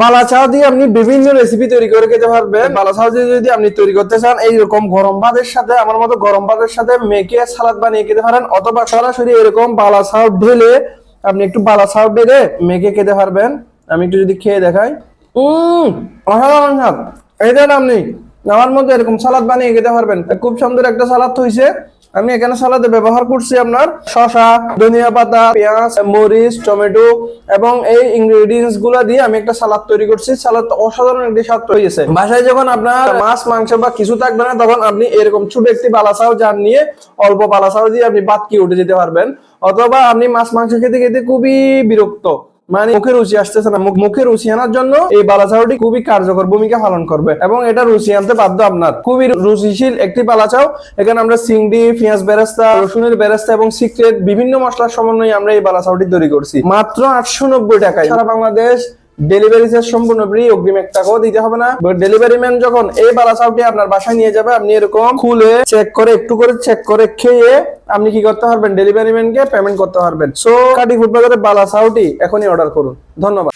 বালা চাও দিয়ে আপনি বিভিন্ন রেসিপি তৈরি করে খেতে পারবেন। বালা চাও দিয়ে যদি আপনি তৈরি করতে চান, এইরকম গরম ভাতের সাথে, আমার মতো গরম ভাতের সাথে মেখে সালাদ বানিয়ে খেতে পারেন, অথবা সরাসরি এরকম বালা চাও ঢেলে আপনি একটু বালা চাও ঢেলে মেখে খেতে পারবেন। আমি একটু যদি খেয়ে দেখাই। উম অসাধারণ স্বাদ নাম নেই আমার মধ্যে এরকম সালাদ বানিয়ে খেতে পারবেন। খুব সুন্দর একটা সালাদ হয়েছে আমি এখানে সালাদে ব্যবহার করছি আপনার শসা, ধনিয়া পাতা, পেঁয়াজ, মরিচ, টমেটো এবং এই ইনগ্রেডিয়েন্টসগুলা দিয়ে আমি একটা সালাদ তৈরি করছি। সালাদ অসাধারণ একটি স্বাদ তৈরি হয়েছে। বাসায় যখন আপনার মাছ, মাংস বা কিছু থাকবে না, তখন আপনি এরকম ছোট একটি বালাসাও জান নিয়ে অল্প বালাসাও দিয়ে আপনি ভাত কি উঠে যেতে পারবেন। অথবা আপনি মাছ, মাংস খেতে খেতে খুবই বিরক্ত। মানে মুখে রুচি আসতেছে না। মুখে রুচি আনার জন্য এই বালাচাওটি খুবই কার্যকর ভূমিকা পালন করবে এবং এটা রুচি আনতে বাধ্য আপনার। খুবই রুচিশীল একটি বালাচাও এখানে আমরা সিংড়ি পেঁয়াজ বেরেস্তা, রসুনের বেরেস্তা এবং সিক্রেট বিভিন্ন মশলার সমন্বয়ে আমরা এই বালাচাওটি তৈরি করছি। মাত্র আটশো নব্বই টাকায় সারা বাংলাদেশ ডেলিভারি চার্জ সম্পূর্ণ ফ্রি অগ্রিম এক টাকাও দিতে হবে না। ডেলিভারি ম্যান যখন এই বালা চাউটি আপনার বাসায় নিয়ে যাবে, আপনি এরকম খুলে চেক করে, একটু করে চেক করে খেয়ে আপনি কি করতে পারবেন? ডেলিভারি ম্যানকে পেমেন্ট করতে পারবেন। সো কাটি ফুড বাজারে বালাচাওটি এখনই অর্ডার করুন। ধন্যবাদ।